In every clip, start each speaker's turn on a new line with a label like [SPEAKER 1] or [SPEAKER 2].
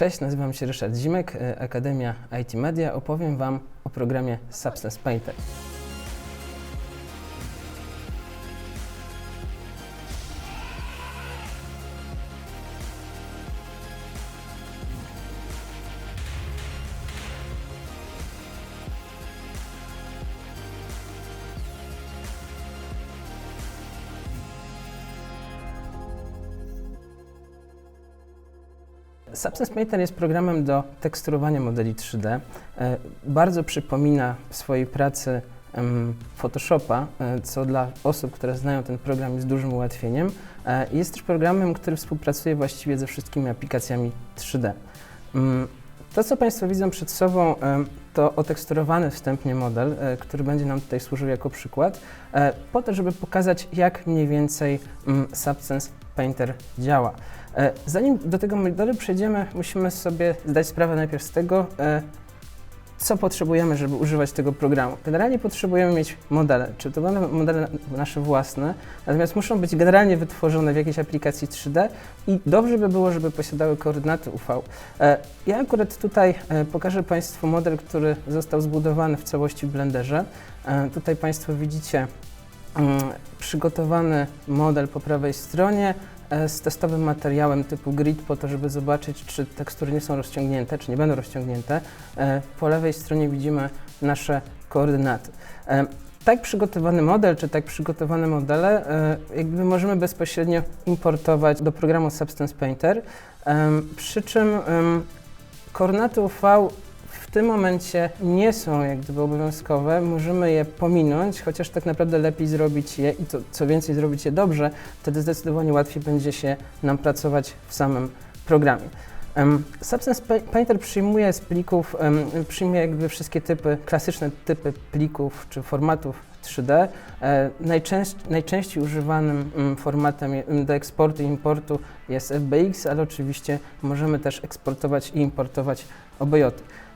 [SPEAKER 1] Cześć, nazywam się Ryszard Zimek, e, Akademia IT Media. Opowiem Wam o programie Substance Painter. Substance Painter jest programem do teksturowania modeli 3D. E, Bardzo przypomina w swojej pracy Photoshopa, e, co dla osób, które znają ten program jest dużym ułatwieniem. E, Jest też programem, który współpracuje właściwie ze wszystkimi aplikacjami 3D. Mm, To, co Państwo widzą przed sobą, to oteksturowany wstępnie model, który będzie nam tutaj służył jako przykład, po to, żeby pokazać, jak mniej więcej mm, Substance Painter działa. E, Zanim do tego modelu przejdziemy, musimy sobie zdać sprawę najpierw z tego, e, co potrzebujemy, żeby używać tego programu. Generalnie potrzebujemy mieć modele, czy to będą modele nasze własne, natomiast muszą być generalnie wytworzone w jakiejś aplikacji 3D i dobrze by było, żeby posiadały koordynaty UV. E, Ja akurat tutaj pokażę Państwu model, który został zbudowany w całości w Blenderze. Tutaj Państwo widzicie przygotowany model po prawej stronie e, z testowym materiałem typu grid po to, żeby zobaczyć, czy tekstury nie są rozciągnięte, czy nie będą rozciągnięte. E, Po lewej stronie widzimy nasze koordynaty. E, Tak przygotowany model, czy tak przygotowane modele, jakby możemy bezpośrednio importować do programu Substance Painter, przy czym koordynaty UV w tym momencie nie są jak gdyby obowiązkowe, możemy je pominąć, chociaż tak naprawdę lepiej zrobić je i to, co więcej zrobić je dobrze, wtedy zdecydowanie łatwiej będzie się nam pracować w samym programie. Substance Pa- Painter przyjmuje z plików, przyjmuje jakby wszystkie typy, klasyczne typy plików czy formatów 3D. E, najczęst, najczęściej używanym formatem do eksportu i importu jest FBX, ale oczywiście możemy też eksportować i importować OBJ.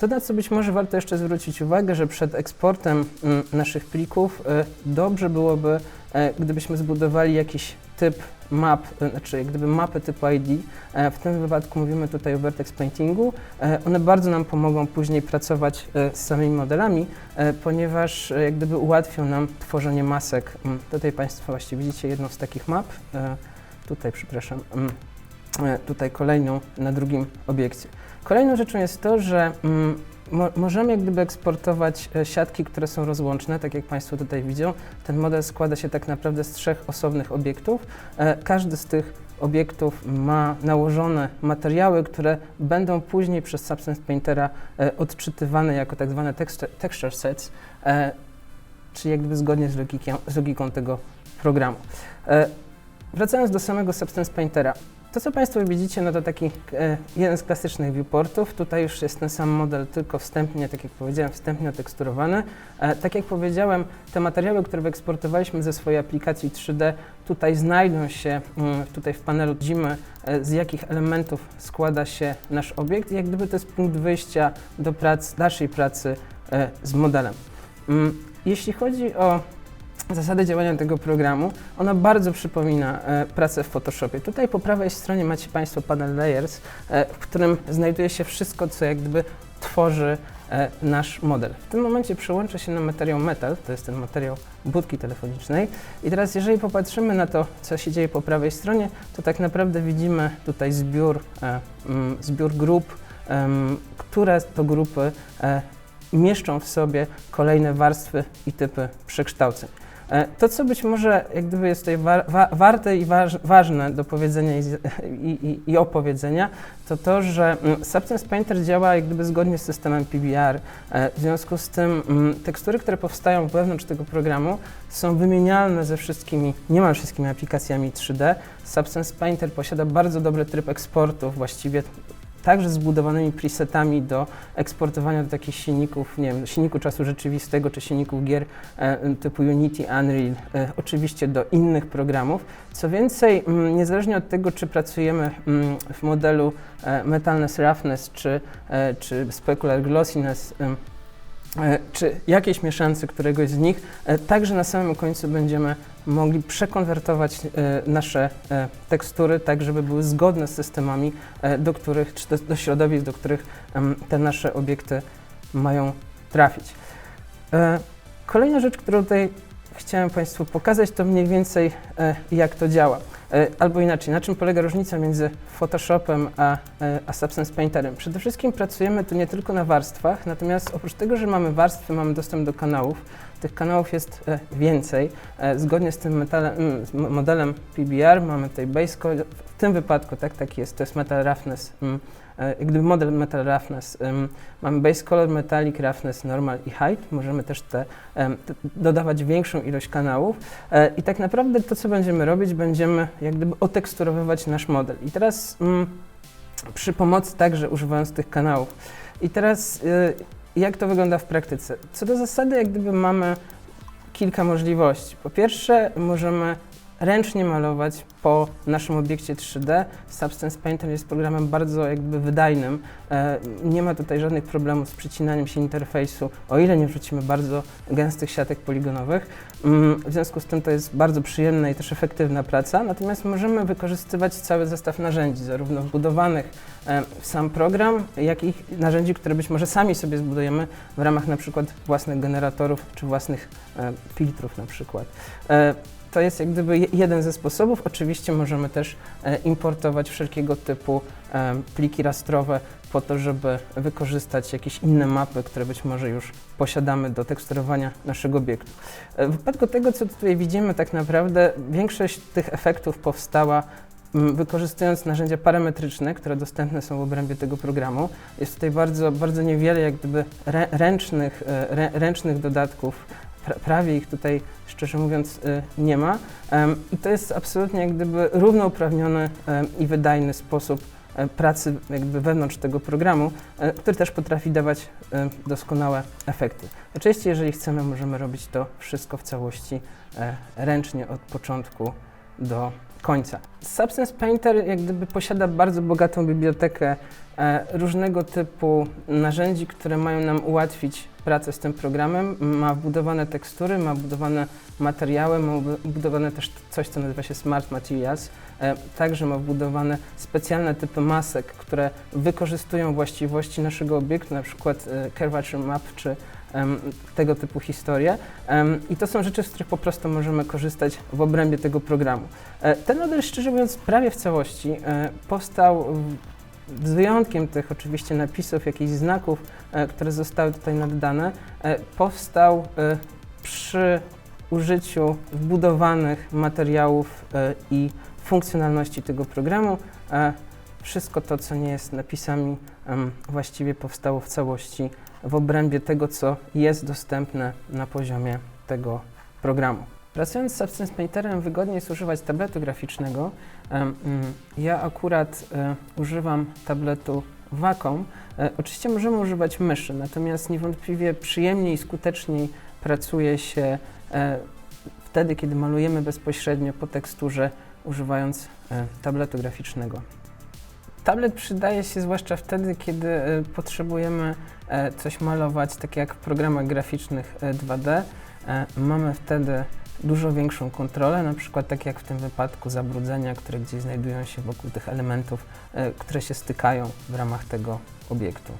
[SPEAKER 1] To, na co być może warto jeszcze zwrócić uwagę, że przed eksportem mm, naszych plików e, dobrze byłoby, e, gdybyśmy zbudowali jakiś typ map, e, znaczy jak gdyby mapy typu ID. E, W tym wypadku mówimy tutaj o vertex paintingu. E, One bardzo nam pomogą później pracować z samymi modelami, ponieważ jak gdyby ułatwią nam tworzenie masek. Mm, Tutaj Państwo właściwie widzicie jedną z takich map. Tutaj, przepraszam, mm, tutaj kolejną na drugim obiekcie. Kolejną rzeczą jest to, że mm, mo możemy jak gdyby eksportować e, siatki, które są rozłączne, tak jak Państwo tutaj widzą. Ten model składa się tak naprawdę z trzech osobnych obiektów. E, Każdy z tych obiektów ma nałożone materiały, które będą później przez Substance Paintera e, odczytywane jako tak zwane texture, sets, czyli gdyby zgodnie z logiką, z logiką tego programu. Wracając do samego Substance Paintera. To, co Państwo widzicie, no to taki e, jeden z klasycznych viewportów. Tutaj już jest ten sam model, tylko wstępnie, tak jak powiedziałem, wstępnie oteksturowany. E, tak jak powiedziałem, te materiały, które wyeksportowaliśmy ze swojej aplikacji 3D, tutaj znajdą się, mm, tutaj w panelu widzimy, e, z jakich elementów składa się nasz obiekt i jak gdyby to jest punkt wyjścia do prac, dalszej pracy e, z modelem. Mm, Jeśli chodzi o zasady działania tego programu, ona bardzo przypomina e, pracę w Photoshopie. Tutaj po prawej stronie macie Państwo panel Layers, e, w którym znajduje się wszystko, co jak gdyby tworzy e, nasz model. W tym momencie przełączę się na materiał metal, to jest ten materiał budki telefonicznej. I teraz jeżeli popatrzymy na to, co się dzieje po prawej stronie, to tak naprawdę widzimy tutaj zbiór, e, mm, zbiór grup, em, które to grupy e, mieszczą w sobie kolejne warstwy i typy przekształceń. E, To, co być może jak gdyby jest tutaj wa wa warte i waż ważne do powiedzenia i, i, i opowiedzenia, to to, że mm, Substance Painter działa jak gdyby zgodnie z systemem PBR. E, W związku z tym mm, tekstury, które powstają wewnątrz tego programu są wymienialne ze wszystkimi, niemal wszystkimi aplikacjami 3D. Substance Painter posiada bardzo dobry tryb eksportu, właściwie także zbudowanymi presetami do eksportowania do takich silników, nie wiem, silniku czasu rzeczywistego czy silników gier e, typu Unity, Unreal, e, oczywiście do innych programów. Co więcej, niezależnie od tego, czy pracujemy w modelu e, Metalness Roughness czy, czy Specular Glossiness, czy jakiejś mieszance któregoś z nich, także na samym końcu będziemy mogli przekonwertować e, nasze e, tekstury tak, żeby były zgodne z systemami, e, do których, czy do, do środowisk, do których te nasze obiekty mają trafić. Kolejna rzecz, którą tutaj chciałem Państwu pokazać, to mniej więcej jak to działa. Albo inaczej, na czym polega różnica między Photoshopem a, a Substance Painterem? Przede wszystkim pracujemy tu nie tylko na warstwach, natomiast oprócz tego, że mamy warstwy, mamy dostęp do kanałów. Tych kanałów jest e, więcej. E, Zgodnie z tym metalem, mm, z mo- modelem PBR mamy tutaj base color. W tym wypadku tak, tak jest, to jest metal roughness. mm, e, gdyby model metal roughness. ym, Mamy base color, metallic, roughness, normal i height. Możemy też te, te, dodawać większą ilość kanałów. I tak naprawdę to, co będziemy robić, będziemy jak gdyby oteksturowywać nasz model. I teraz mm, przy pomocy także używając tych kanałów. I teraz y, jak to wygląda w praktyce? Co do zasady, jak gdyby mamy kilka możliwości. Po pierwsze, możemy ręcznie malować po naszym obiekcie 3D. Substance Painter jest programem bardzo jakby wydajnym. E, nie ma tutaj żadnych problemów z przycinaniem się interfejsu, o ile nie wrzucimy bardzo gęstych siatek poligonowych. Mm, W związku z tym to jest bardzo przyjemna i też efektywna praca, natomiast możemy wykorzystywać cały zestaw narzędzi, zarówno wbudowanych e, w sam program, jak i narzędzi, które być może sami sobie zbudujemy w ramach na przykład własnych generatorów czy własnych e, filtrów na przykład. To jest jak gdyby je- jeden ze sposobów. Oczywiście możemy też e, importować wszelkiego typu e, pliki rastrowe po to, żeby wykorzystać jakieś inne mapy, które być może już posiadamy do teksturowania naszego obiektu. E, W wypadku tego, co tutaj widzimy, tak naprawdę większość tych efektów powstała wykorzystując narzędzia parametryczne, które dostępne są w obrębie tego programu. Jest tutaj bardzo, bardzo niewiele jak gdyby rę, ręcznych, rę, ręcznych dodatków. Pra, prawie ich tutaj, szczerze mówiąc, e, nie ma. I to jest absolutnie jak gdyby równouprawniony i wydajny sposób e, pracy jakby wewnątrz tego programu, e, który też potrafi dawać doskonałe efekty. Oczywiście, jeżeli chcemy, możemy robić to wszystko w całości e, ręcznie od początku do końca. Substance Painter jak gdyby posiada bardzo bogatą bibliotekę różnego typu narzędzi, które mają nam ułatwić pracę z tym programem. Ma wbudowane tekstury, ma wbudowane materiały, ma wbudowane też coś, co nazywa się Smart Materials. E, Także ma wbudowane specjalne typy masek, które wykorzystują właściwości naszego obiektu, na przykład Curvature Map czy tego typu historie. I to są rzeczy, z których po prostu możemy korzystać w obrębie tego programu. E, Ten model, szczerze mówiąc, prawie w całości e, powstał z wyjątkiem tych oczywiście napisów, jakichś znaków, e, które zostały tutaj naddane, e, powstał e, przy użyciu wbudowanych materiałów i funkcjonalności tego programu. Wszystko to, co nie jest napisami, właściwie powstało w całości w obrębie tego, co jest dostępne na poziomie tego programu. Pracując z Substance Painterem wygodnie jest używać tabletu graficznego. Mm, Ja akurat e, używam tabletu Wacom. E, Oczywiście możemy używać myszy, natomiast niewątpliwie przyjemniej i skuteczniej pracuje się e, wtedy, kiedy malujemy bezpośrednio po teksturze, używając tabletu graficznego. Tablet przydaje się zwłaszcza wtedy, kiedy potrzebujemy coś malować, tak jak w programach graficznych e, 2D. E, Mamy wtedy dużo większą kontrolę, na przykład tak jak w tym wypadku zabrudzenia, które gdzieś znajdują się wokół tych elementów, e, które się stykają w ramach tego obiektu.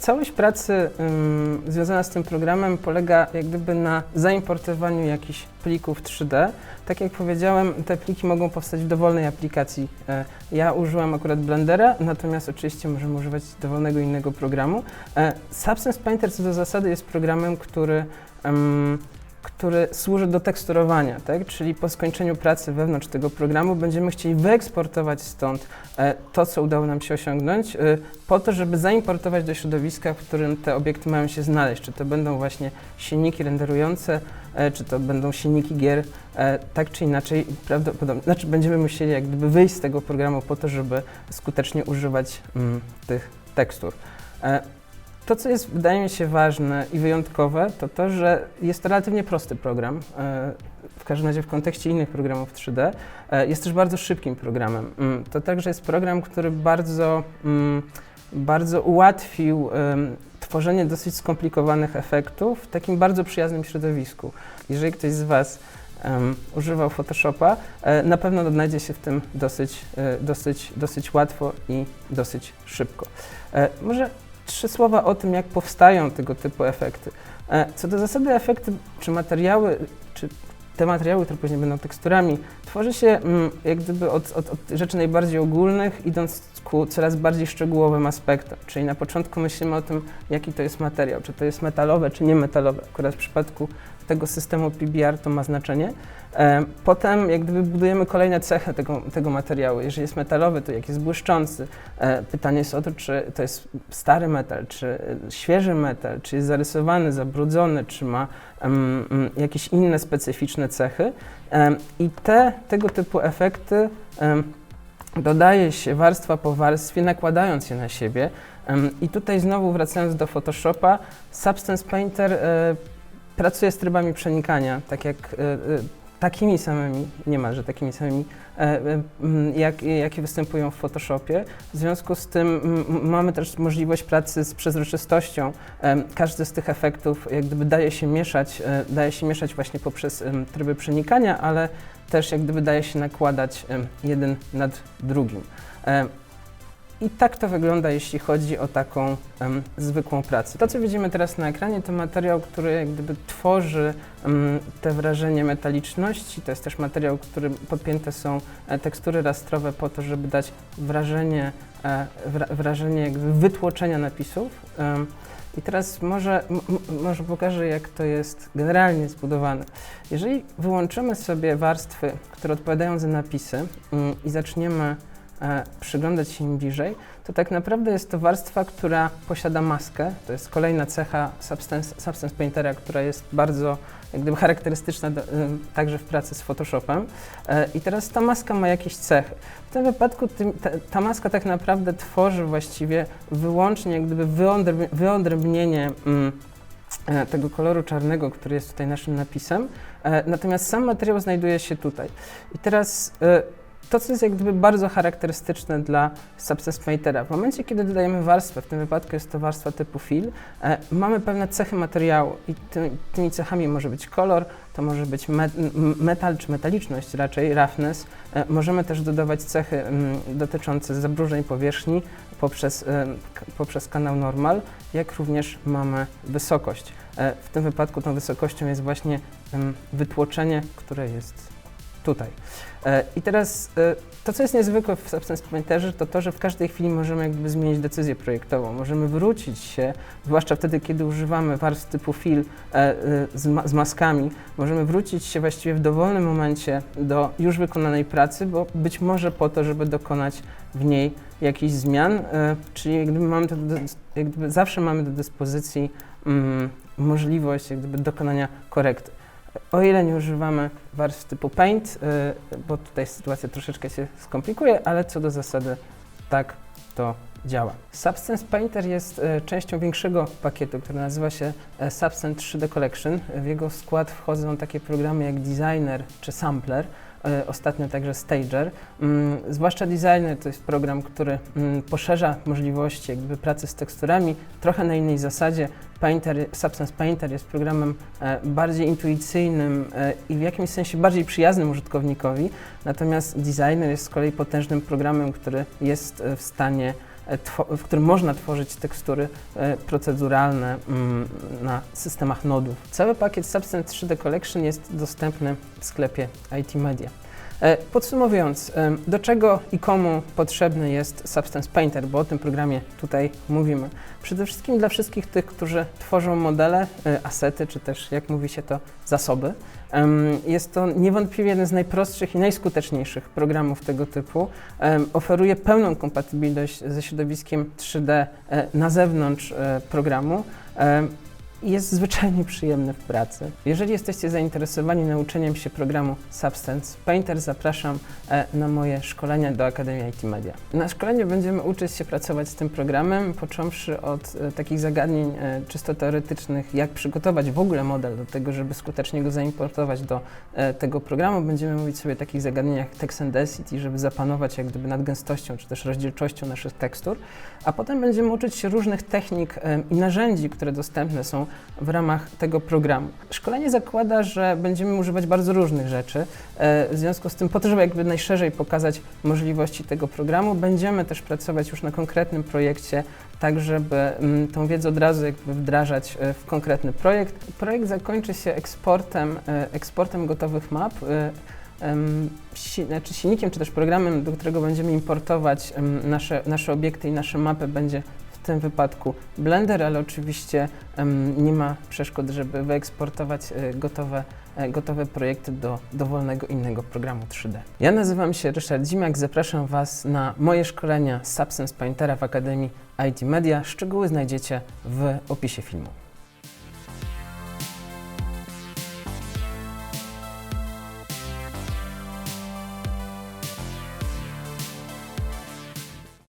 [SPEAKER 1] Całość pracy ym, związana z tym programem polega jak gdyby na zaimportowaniu jakichś plików 3D. Tak jak powiedziałem, te pliki mogą powstać w dowolnej aplikacji. E, ja użyłam akurat Blendera, natomiast oczywiście możemy używać dowolnego innego programu. E, Substance Painter co do zasady jest programem, który ym, który służy do teksturowania, tak? czyli po skończeniu pracy wewnątrz tego programu będziemy chcieli wyeksportować stąd e, to, co udało nam się osiągnąć, e, po to, żeby zaimportować do środowiska, w którym te obiekty mają się znaleźć. Czy to będą właśnie silniki renderujące, e, czy to będą silniki gier, tak czy inaczej prawdopodobnie. Znaczy będziemy musieli jak gdyby wyjść z tego programu po to, żeby skutecznie używać mm, tych tekstur. To, co jest, wydaje mi się, ważne i wyjątkowe, to to, że jest to relatywnie prosty program, e, w każdym razie w kontekście innych programów 3D. E, Jest też bardzo szybkim programem. Mm, To także jest program, który bardzo, mm, bardzo ułatwił tworzenie dosyć skomplikowanych efektów w takim bardzo przyjaznym środowisku. Jeżeli ktoś z Was używał Photoshopa, e, na pewno odnajdzie się w tym dosyć, dosyć, dosyć łatwo i dosyć szybko. Może trzy słowa o tym, jak powstają tego typu efekty. E, Co do zasady, efekty czy materiały, czy te materiały, które później będą teksturami, tworzy się mm, jak gdyby od, od, od rzeczy najbardziej ogólnych, idąc ku coraz bardziej szczegółowym aspektom. Czyli na początku myślimy o tym, jaki to jest materiał, czy to jest metalowe, czy niemetalowe. Akurat w przypadku tego systemu PBR to ma znaczenie. E, Potem jak gdyby budujemy kolejne cechy tego, tego materiału. Jeżeli jest metalowy, to jak jest błyszczący. E, Pytanie jest o to, czy to jest stary metal, czy e, świeży metal, czy jest zarysowany, zabrudzony, czy ma jakieś inne specyficzne cechy. I te, tego typu efekty dodaje się warstwa po warstwie, nakładając je na siebie. I tutaj znowu wracając do Photoshopa, Substance Painter e, pracuje z trybami przenikania, tak jak e, e, takimi samymi, niemalże takimi samymi, e, e, m, jak, jakie występują w Photoshopie. W związku z tym mamy też możliwość pracy z przezroczystością. Em, Każdy z tych efektów jak gdyby daje się mieszać, e, daje się mieszać właśnie poprzez tryby przenikania, ale też jak gdyby daje się nakładać jeden nad drugim. I tak to wygląda, jeśli chodzi o taką em, zwykłą pracę. To, co widzimy teraz na ekranie, to materiał, który jak gdyby tworzy em, te wrażenie metaliczności. To jest też materiał, który podpięte są e, tekstury rastrowe po to, żeby dać wrażenie, e, wra, wrażenie jakby wytłoczenia napisów. Em, I teraz może, może pokażę, jak to jest generalnie zbudowane. Jeżeli wyłączymy sobie warstwy, które odpowiadają za napisy mm, i zaczniemy przyglądać się im bliżej, to tak naprawdę jest to warstwa, która posiada maskę. To jest kolejna cecha Substance, Substance Paintera, która jest bardzo jak gdyby charakterystyczna do, y, także w pracy z Photoshopem. E, I teraz ta maska ma jakieś cechy. W tym wypadku tym, ta, ta maska tak naprawdę tworzy właściwie wyłącznie jak gdyby wyodręb, wyodrębnienie mm, e, tego koloru czarnego, który jest tutaj naszym napisem. E, Natomiast sam materiał znajduje się tutaj. I teraz e, to, co jest jak gdyby bardzo charakterystyczne dla Substance Paintera. W momencie, kiedy dodajemy warstwę, w tym wypadku jest to warstwa typu fill, e, mamy pewne cechy materiału i ty, tymi cechami może być kolor, to może być me, m- metal czy metaliczność raczej, roughness. E, możemy też dodawać cechy mm, dotyczące zabrużeń powierzchni poprzez, e, poprzez kanał normal, jak również mamy wysokość. E, w tym wypadku tą wysokością jest właśnie em, wytłoczenie, które jest tutaj. E, I teraz e, to, co jest niezwykłe w Substance Painterze, to to, że w każdej chwili możemy jakby zmienić decyzję projektową. Możemy wrócić się, zwłaszcza wtedy, kiedy używamy warstw typu fill e, z, ma z maskami, możemy wrócić się właściwie w dowolnym momencie do już wykonanej pracy, bo być może po to, żeby dokonać w niej jakichś zmian, czyli jak gdyby mamy to do, jak zawsze mamy do dyspozycji mm, możliwość jak gdyby dokonania korekty. O ile nie używamy warstw typu Paint, y, bo tutaj sytuacja troszeczkę się skomplikuje, ale co do zasady tak to działa. Substance Painter jest y, częścią większego pakietu, który nazywa się e, Substance 3D Collection. W jego skład wchodzą takie programy jak Designer czy Sampler, ostatnio także Stager. Mm, Zwłaszcza Designer to jest program, który mm, poszerza możliwości jakby pracy z teksturami trochę na innej zasadzie. Painter, Substance Painter jest programem e, bardziej intuicyjnym e, i w jakimś sensie bardziej przyjaznym użytkownikowi, natomiast Designer jest z kolei potężnym programem, który jest e, w stanie e, w którym można tworzyć tekstury e, proceduralne mm, na systemach nodów. Cały pakiet Substance 3D Collection jest dostępny w sklepie IT Media. E, Podsumowując, do czego i komu potrzebny jest Substance Painter, bo o tym programie tutaj mówimy. Przede wszystkim dla wszystkich tych, którzy tworzą modele, e, asety, czy też jak mówi się to, zasoby. Jest to niewątpliwie jeden z najprostszych i najskuteczniejszych programów tego typu. Oferuje pełną kompatybilność ze środowiskiem 3D e, na zewnątrz programu. I jest zwyczajnie przyjemny w pracy. Jeżeli jesteście zainteresowani nauczeniem się programu Substance Painter, zapraszam e, na moje szkolenia do Akademii IT Media. Na szkoleniu będziemy uczyć się pracować z tym programem, począwszy od e, takich zagadnień e, czysto teoretycznych, jak przygotować w ogóle model do tego, żeby skutecznie go zaimportować do tego programu. Będziemy mówić sobie o takich zagadnieniach text and density, żeby zapanować jak gdyby nad gęstością czy też rozdzielczością naszych tekstur, a potem będziemy uczyć się różnych technik i narzędzi, które dostępne są w ramach tego programu. Szkolenie zakłada, że będziemy używać bardzo różnych rzeczy. E, W związku z tym, po to, żeby jakby najszerzej pokazać możliwości tego programu, będziemy też pracować już na konkretnym projekcie, tak żeby mm, tą wiedzę od razu jakby wdrażać e, w konkretny projekt. Projekt zakończy się eksportem, e, eksportem gotowych map. znaczy silnikiem czy też programem, do którego będziemy importować nasze, nasze obiekty i nasze mapy będzie tym wypadku Blender, ale oczywiście nie ma przeszkód, żeby wyeksportować e, gotowe, e, gotowe projekty do dowolnego innego programu 3D. Ja nazywam się Ryszard Zimak, zapraszam Was na moje szkolenia Substance Paintera w Akademii IT Media. Szczegóły znajdziecie w opisie filmu.